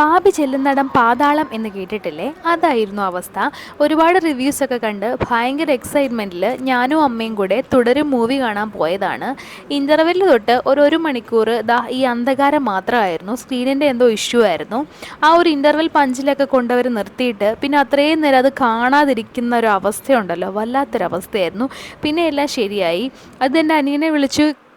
പാപി ചെല്ലുന്നിടം പാതാളം എന്ന് കേട്ടിട്ടില്ലേ? അതായിരുന്നു അവസ്ഥ. ഒരുപാട് റിവ്യൂസ് ഒക്കെ കണ്ട് ഭയങ്കര എക്സൈറ്റ്മെന്റിൽ ഞാനും അമ്മയും കൂടെ തുടരും മൂവി കാണാൻ പോയതാണ്. ഇന്റർവെല്ലിൽ തൊട്ട് ഒരു ഒരു മണിക്കൂർ ദാ ഈ അന്ധകാരം മാത്രമായിരുന്നു. സ്ക്രീനിന്റെ എന്തോ ഇഷ്യൂ ആയിരുന്നു. ആ ഒരു ഇന്റർവെൽ പഞ്ചിലൊക്കെ കൊണ്ടവർ നിർത്തിയിട്ട് പിന്നെ അത്രയും നേരം അത് കാണാതിരിക്കുന്ന ഒരു അവസ്ഥയുണ്ടല്ലോ. വല്ലാത്തൊരവസ്ഥയായിരുന്നു. പിന്നെ എല്ലാം ശരിയായി. അത് എന്റെ അനിയനെ വിളിച്ച്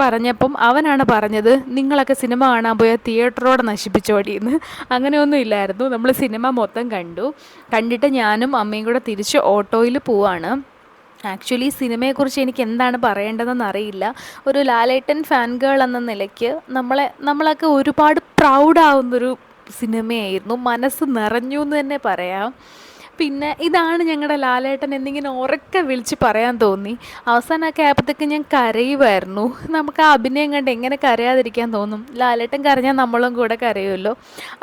പറഞ്ഞപ്പം അവനാണ് പറഞ്ഞത് നിങ്ങളൊക്കെ സിനിമ കാണാൻ പോയ തിയേറ്ററോടെ നശിപ്പിച്ചോടിയെന്ന് അങ്ങനെയൊന്നും ഇല്ലായിരുന്നു. നമ്മൾ സിനിമ മൊത്തം കണ്ടു. കണ്ടിട്ട് ഞാനും അമ്മയും കൂടെ തിരിച്ച് ഓട്ടോയിൽ പോവാണ്. ആക്ച്വലി സിനിമയെക്കുറിച്ച് എനിക്ക് എന്താണ് പറയേണ്ടതെന്ന് അറിയില്ല. ഒരു ലാലേട്ടൻ ഫാൻ ഗേൾ എന്ന നിലയ്ക്ക് നമ്മളെ നമ്മളൊക്കെ ഒരുപാട് പ്രൗഡാവുന്നൊരു സിനിമയായിരുന്നു. മനസ്സ് നിറഞ്ഞു എന്ന് തന്നെ പറയാം. പിന്നെ ഇതാണ് ഞങ്ങളുടെ ലാലേട്ടൻ എന്നിങ്ങനെ ഉറക്കെ വിളിച്ച് പറയാൻ തോന്നി. അവസാനമൊക്കെ ആയപ്പോഴത്തേക്ക് ഞാൻ കരയുമായിരുന്നു നമുക്ക് ആ അഭിനയം കണ്ട് എങ്ങനെ കരയാതിരിക്കാൻ തോന്നും? ലാലേട്ടൻ കരഞ്ഞാൽ നമ്മളും കൂടെ കരയുമല്ലോ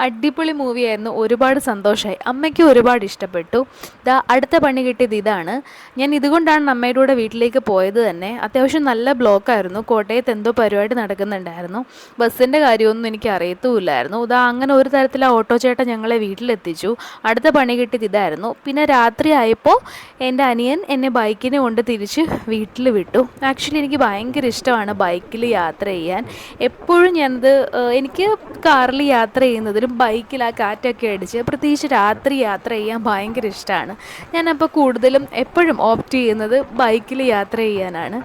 അടിപൊളി മൂവിയായിരുന്നു. ഒരുപാട് സന്തോഷമായി അമ്മയ്ക്ക് ഒരുപാട് ഇഷ്ടപ്പെട്ടു. ദാ അടുത്ത പണി കിട്ടിയത് ഇതാണ്. ഞാൻ ഇതുകൊണ്ടാണ് അമ്മയുടെ കൂടെ വീട്ടിലേക്ക് പോയത് തന്നെ. അത്യാവശ്യം നല്ല ബ്ലോക്കായിരുന്നു. കോട്ടയത്ത് എന്തോ പരിപാടി നടക്കുന്നുണ്ടായിരുന്നു. ബസ്സിന്റെ കാര്യമൊന്നും എനിക്ക് അറിയത്തുമില്ലായിരുന്നു. ഇതാ അങ്ങനെ ഒരു തരത്തിൽ ഓട്ടോ ചേട്ടൻ ഞങ്ങളെ വീട്ടിലെത്തിച്ചു. അടുത്ത പണി കിട്ടിയത് ഇതായിരുന്നു. പിന്നെ രാത്രി ആയപ്പോൾ എന്റെ അനിയൻ എന്നെ ബൈക്കിനെ കൊണ്ട് തിരിച്ച് വീട്ടിൽ വിട്ടു. ആക്ച്വലി എനിക്ക് ഭയങ്കര ഇഷ്ടമാണ് ബൈക്കിൽ യാത്ര ചെയ്യാൻ. എപ്പോഴും ഞാനത് എനിക്ക് കാറിൽ യാത്ര ചെയ്യുന്നതിലും ബൈക്കിൽ ആ കാറ്റൊക്കെ അടിച്ച് പ്രത്യേകിച്ച് രാത്രി യാത്ര ചെയ്യാൻ ഭയങ്കര ഇഷ്ടമാണ്. ഞാനപ്പോൾ കൂടുതലും എപ്പോഴും ഓപ്റ്റ് ചെയ്യുന്നത് ബൈക്കിൽ യാത്ര ചെയ്യാനാണ്.